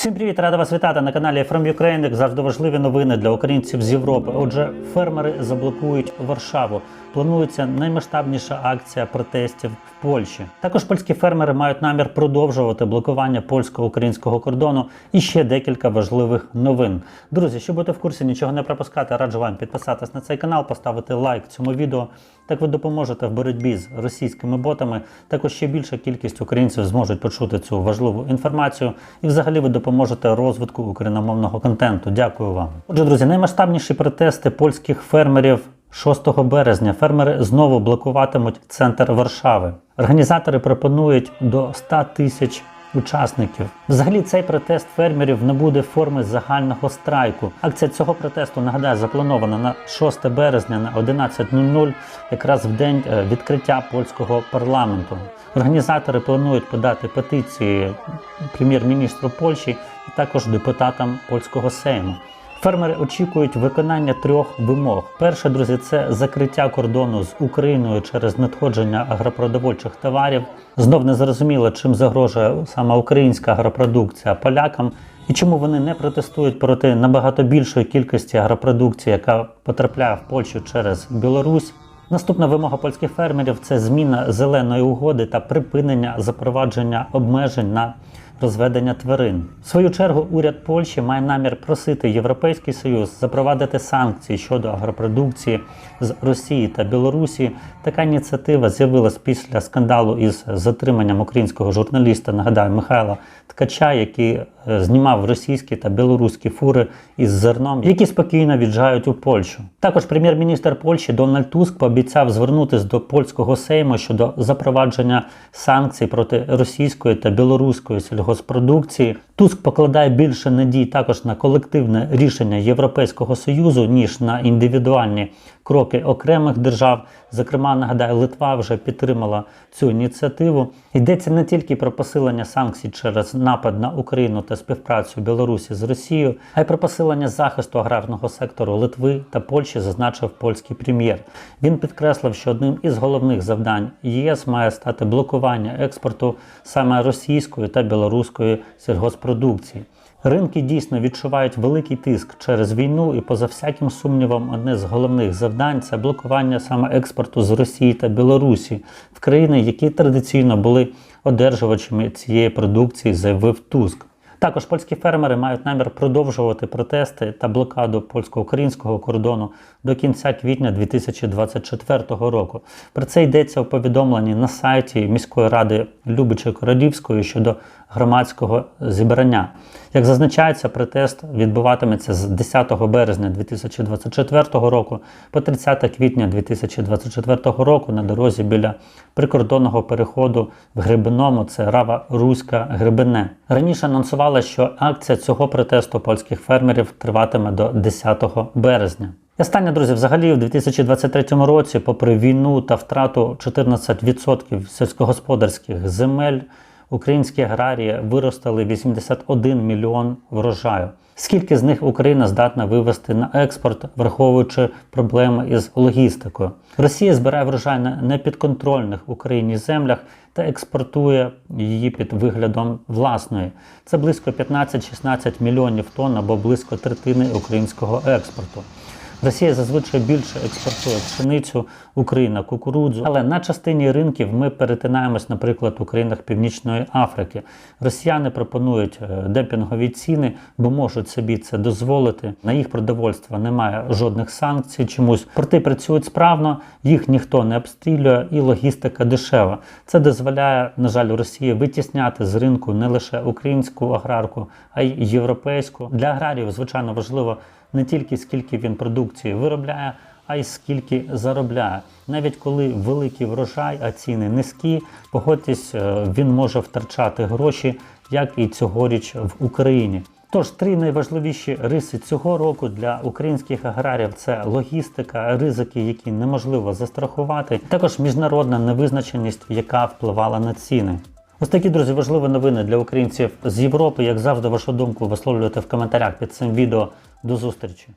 Всім привіт, рада вас вітати на каналі From Ukraine. Як завжди важливі новини для українців з Європи. Отже, фермери заблокують Варшаву. Планується наймасштабніша акція протестів в Польщі. Також польські фермери мають намір продовжувати блокування польсько-українського кордону. І ще декілька важливих новин. Друзі, щоб бути в курсі, нічого не пропускати, раджу вам підписатись на цей канал, поставити лайк цьому відео. Так ви допоможете в боротьбі з російськими ботами. Також ще більша кількість українців зможуть почути цю важливу інформацію. І взагалі ви допоможете розвитку україномовного контенту. Дякую вам. Отже, друзі, наймасштабніші протести польських фермерів 6 березня. Фермери знову блокуватимуть центр Варшави. Організатори пропонують до 100 тисяч. Учасників взагалі цей протест фермерів не буде форми загального страйку. Акція цього протесту нагадаю запланована на 6 березня на 11.00, якраз в день е, відкриття польського парламенту. Організатори планують подати петиції прем'єр-міністру Польщі і також депутатам польського сейму. Фермери очікують виконання трьох вимог. Перше, друзі, це закриття кордону з Україною через надходження агропродовольчих товарів. Знов не зрозуміло, чим загрожує саме українська агропродукція полякам і чому вони не протестують проти набагато більшої кількості агропродукції, яка потрапляє в Польщу через Білорусь. Наступна вимога польських фермерів це зміна зеленої угоди та припинення запровадження обмежень на розведення тварин. В свою чергу уряд Польщі має намір просити Європейський Союз запровадити санкції щодо агропродукції з Росії та Білорусі. Така ініціатива з'явилась після скандалу із затриманням українського журналіста, нагадаю, Михайла Ткача, який е, знімав російські та білоруські фури із зерном, які спокійно віджають у Польщу. Також прем'єр-міністр Польщі Дональд Туск пообіцяв звернутися до польського сейму щодо запровадження санкцій проти російської та білоруської сільгоспродукції. Туск покладає більше надій також на колективне рішення Європейського союзу ніж на індивідуальні кроки окремих держав. Зокрема, нагадаю, Литва вже підтримала цю ініціативу. Йдеться не тільки про посилення санкцій через напад на Україну та співпрацю Білорусі з Росією, а й про посилення захисту аграрного сектору Литви та Польщі, зазначив польський прем'єр. Він підкреслив, що одним із головних завдань ЄС має стати блокування експорту саме російської та білоруської сільгоспродукції. Ринки дійсно відчувають великий тиск через війну, і поза всяким сумнівом, одне з головних завдань це блокування саме експорту з Росії та Білорусі в країни, які традиційно були одержувачами цієї продукції, заявив Туск. Також польські фермери мають намір продовжувати протести та блокаду польсько-українського кордону до кінця квітня 2024 року. Про це йдеться у повідомленні на сайті міської ради Любича Королівської щодо громадського зібрання. Як зазначається, протест відбуватиметься з 10 березня 2024 року по 30 квітня 2024 року на дорозі біля прикордонного переходу в Гребеному, це Рава Руська Гребене. Раніше анонсували, що акція цього протесту польських фермерів триватиме до 10 березня. І Останнє, друзі, взагалі, у 2023 році, попри війну та втрату 14% сільськогосподарських земель, українські аграрії виростили 81 мільйон врожаю. Скільки з них Україна здатна вивести на експорт, враховуючи проблеми із логістикою? Росія збирає врожай на непідконтрольних Україні землях та експортує її під виглядом власної. Це близько 15-16 мільйонів тонн або близько третини українського експорту. Росія зазвичай більше експортує пшеницю, Україна кукурудзу. Але на частині ринків ми перетинаємось, наприклад, у країнах Північної Африки. Росіяни пропонують е, демпінгові ціни, бо можуть собі це дозволити. На їх продовольство немає жодних санкцій. Чомусь порти працюють справно, їх ніхто не обстрілює, і логістика дешева. Це дозволяє, на жаль, Росії витісняти з ринку не лише українську аграрку, а й європейську. Для аграріїв, звичайно, важливо не тільки скільки він продукції виробляє, а й скільки заробляє. Навіть коли великий врожай, а ціни низькі, погодьтесь, е, він може втрачати гроші, як і цьогоріч в Україні. Тож три найважливіші риси цього року для українських аграріїв це логістика, ризики, які неможливо застрахувати, також міжнародна невизначеність, яка впливала на ціни. Ось такі друзі важливі новини для українців з Європи. Як завжди, вашу думку висловлюйте в коментарях під цим відео. До зустрічі!